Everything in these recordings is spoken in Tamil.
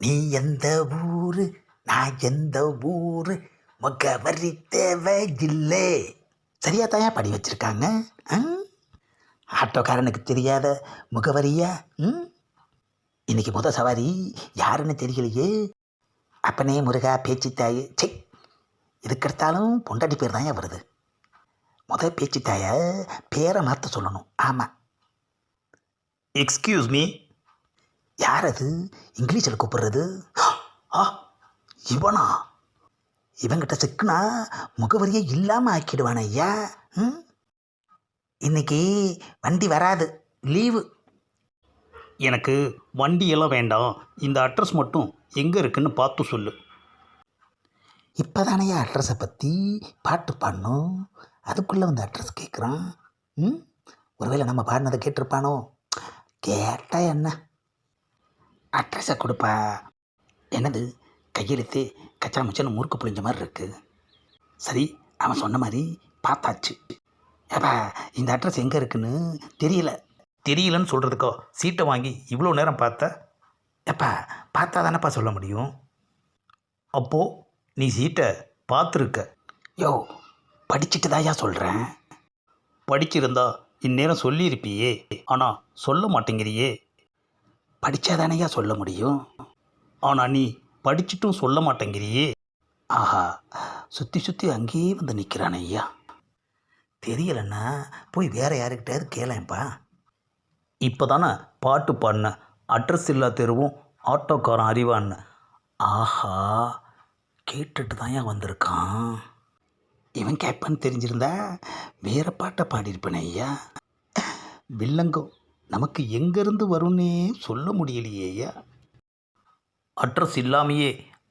நீ எந்த ஊரு? நான் எந்த ஊரு? முகவரி தேவையில்லை சரியா தாயா? படி வச்சிருக்காங்க. ஆட்டோக்காரனுக்கு தெரியாத முகவரியா? ம்? இன்னைக்கு முத சவாரி யாருன்னு தெரியலையே. அப்பனே முருகா பேச்சுத்தாய். சே இதுக்கெடுத்தாலும் பொண்டாட்டி பேர் தான் வருது. முத பேச்சுத்தாய பேரை மாற்ற சொல்லணும். ஆமாம் எக்ஸ்கியூஸ் மீ யார் அது இங்கிலீஷில் கூப்பிடுறது. ஆ இவனா? இவங்கிட்ட சிக்குனா முகவரியே இல்லாமல் ஆக்கிடுவானே ஐயா. ம்? இன்னைக்கு வண்டி வராது. லீவு. எனக்கு வண்டியெல்லாம் வேண்டாம். இந்த அட்ரஸ் மட்டும் எங்கே இருக்குன்னு பார்த்து சொல்லு. இப்போ தானையா அட்ரஸை பற்றி பாட்டு பாடணும்? அதுக்குள்ளே வந்து அட்ரஸ் கேட்குறான் ம்? ஒருவேளை நம்ம பாடினதை கேட்டிருப்பானோ? கேட்டா என்ன? அட்ரஸை கொடுப்பா. என்னது? கையெழுத்து கச்சா முச்சன்னு முறுக்கு புழிஞ்ச மாதிரி இருக்குது சரி அவன் சொன்ன மாதிரி பார்த்தாச்சு. ஏப்பா இந்த அட்ரஸ் எங்கே இருக்குன்னு தெரியல. தெரியலன்னு சொல்கிறதுக்கோ சீட்டை வாங்கி இவ்வளோ நேரம் பார்த்த? எப்பா பார்த்தா தானேப்பா சொல்ல முடியும்? அப்போது நீ சீட்டை பார்த்துருக்க. யோ படிச்சுட்டு தாயா சொல்கிறேன் படிச்சிருந்தா இந்நேரம் சொல்லியிருப்பியே. ஆனால் சொல்ல மாட்டேங்கிறியே. படித்தாதானையா சொல்ல முடியும்? ஆனால் நீ படிச்சிட்டும் சொல்ல மாட்டேங்கிறியே. ஆஹா சுற்றி சுற்றி அங்கேயே வந்து நிற்கிறானே ஐயா. தெரியலண்ணா போய் வேறு யாருக்கிட்டாவது கேளேன்ப்பா. இப்போ தானே பாட்டு பாடின அட்ரஸ் இல்லா தெருவும் ஆட்டோக்காரன் அறிவான்னு. ஆஹா கேட்டுட்டு தான் ஏன் வந்திருக்கான். இவன் கேட்பான்னு தெரிஞ்சிருந்தா வேற பாட்டை பாடியிருப்பேனே ஐயா. வில்லங்கம். நமக்கு எங்கேருந்து வரும்னே சொல்ல முடியலையே ஐயா அட்ரஸ் இல்லாமையே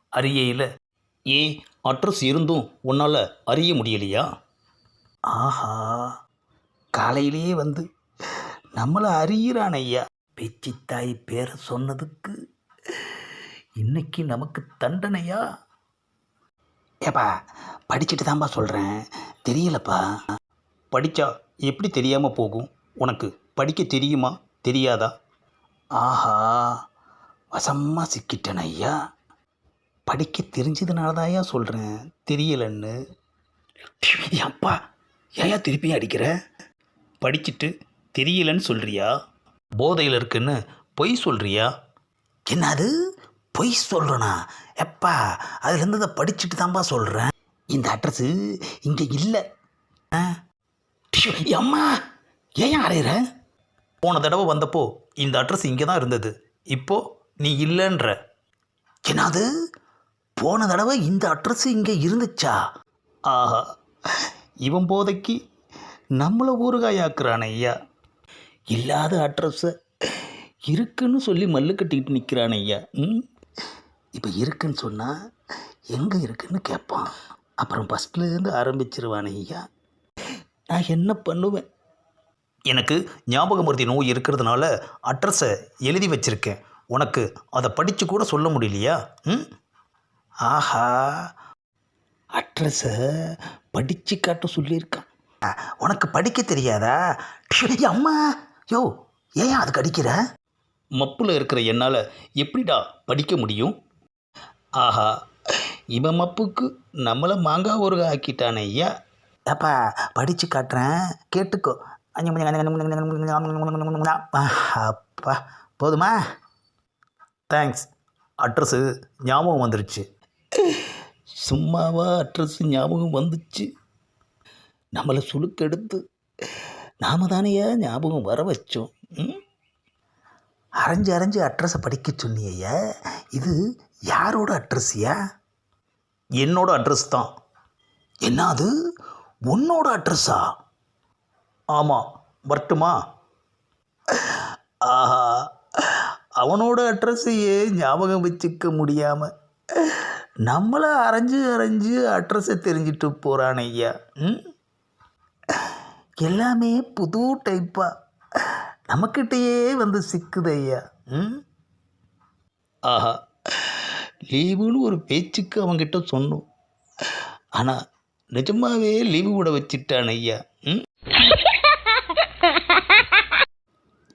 அறியையில். ஏ அட்ரஸ் இருந்தும் உன்னால் அறிய முடியலையா? ஆஹா காலையிலேயே வந்து நம்மளை அறியிறான் ஐயா பேச்சித்தாய் பேரை சொன்னதுக்கு இன்னைக்கு நமக்கு தண்டனையா? ஏப்பா படிச்சுட்டு தான்ப்பா சொல்கிறேன் தெரியலப்பா. படித்தா எப்படி தெரியாமல் போகும் உனக்கு? படிக்க தெரியுமா? தெரியாதா? ஆஹா வசமாக சிக்கிட்டேன் ஐயா. படிக்க தெரிஞ்சதுனால தான்யா சொல்கிறேன் தெரியலன்னு அப்பா ஏயா திருப்பி அடிக்கிற? படிச்சுட்டு தெரியலன்னு சொல்கிறியா போதையில் இருக்குன்னு பொய் சொல்கிறியா என்னது? பொய் சொல்கிறேனா எப்பா அதுலேருந்து அதை படிச்சுட்டு தான்ப்பா சொல்கிறேன் இந்த அட்ரஸு இங்கே இல்லை. அம்மா ஏன் அறையிற போன தடவை வந்தப்போ இந்த அட்ரஸ் இங்கே தான் இருந்தது. இப்போ நீ இல்லைன்ற. என்னது? போன தடவை இந்த அட்ரஸ் இங்கே இருந்துச்சா? ஆஹா. இவன் போதைக்கு நம்மளை ஊறுகாயாக்குறான் ஐயா. இல்லாத அட்ரஸை இருக்குன்னு சொல்லி மல்லு கட்டிக்கிட்டு நிற்கிறான் ஐயா. ம்? இப்போ இருக்குன்னு சொன்னால் எங்கே இருக்குன்னு கேட்பான். அப்புறம் ஃபஸ்ட்லேருந்து ஆரம்பிச்சிருவானே ஐயா. நான் என்ன பண்ணுவேன்? எனக்கு ஞாபகமூர்த்தி நோய் இருக்கிறதுனால அட்ரஸை எழுதி வச்சுருக்கேன். உனக்கு அதை படித்து கூட சொல்ல முடியலையா? ம்? ஆஹா. அட்ரஸை படித்து காட்ட சொல்லியிருக்கான். உனக்கு படிக்க தெரியாதா? ப்ஷு, அம்மா. யோ ஏன் அதுக்கு அடிக்கிற? மப்பில் இருக்கிற என்னால் எப்படிடா படிக்க முடியும்? ஆஹா இவன் மப்புக்கு நம்மளை மாங்காய் ஒரு ஆக்கிட்டானே ஐயா. ஏப்பா படித்து காட்டுறேன். கேட்டுக்கோ. அப்பா. போதுமா? தேங்க்ஸ் அட்ரஸு ஞாபகம் வந்துருச்சு. சும்மாவா அட்ரஸு ஞாபகம் வந்துச்சு? நம்மளை சுழுக்கெடுத்து நாம தானேயா ஞாபகம் வர வச்சோம் அரைஞ்சு அரைஞ்சு அட்ரஸை படிக்க சொன்னியா இது யாரோட அட்ரஸ்யா என்னோட அட்ரஸ் தான். என்னது? உன்னோட அட்ரஸா ஆமாம் வரட்டுமா? ஆஹா அவனோட அட்ரஸையே ஞாபகம் வச்சுக்க முடியாமல் நம்மளை அரைஞ்சு அரைஞ்சு அட்ரஸை தெரிஞ்சிட்டு போகிறான் ஐயா. ம்? எல்லாமே புது டைப்பாக நம்மக்கிட்டேயே வந்து சிக்குது ஐயா. ம்? ஆஹா லீவுன்னு ஒரு பேச்சுக்கு அவன்கிட்ட சொன்னோம். ஆனால் நிஜமாகவே லீவு விட வச்சிட்டான் ஐயா. ம்?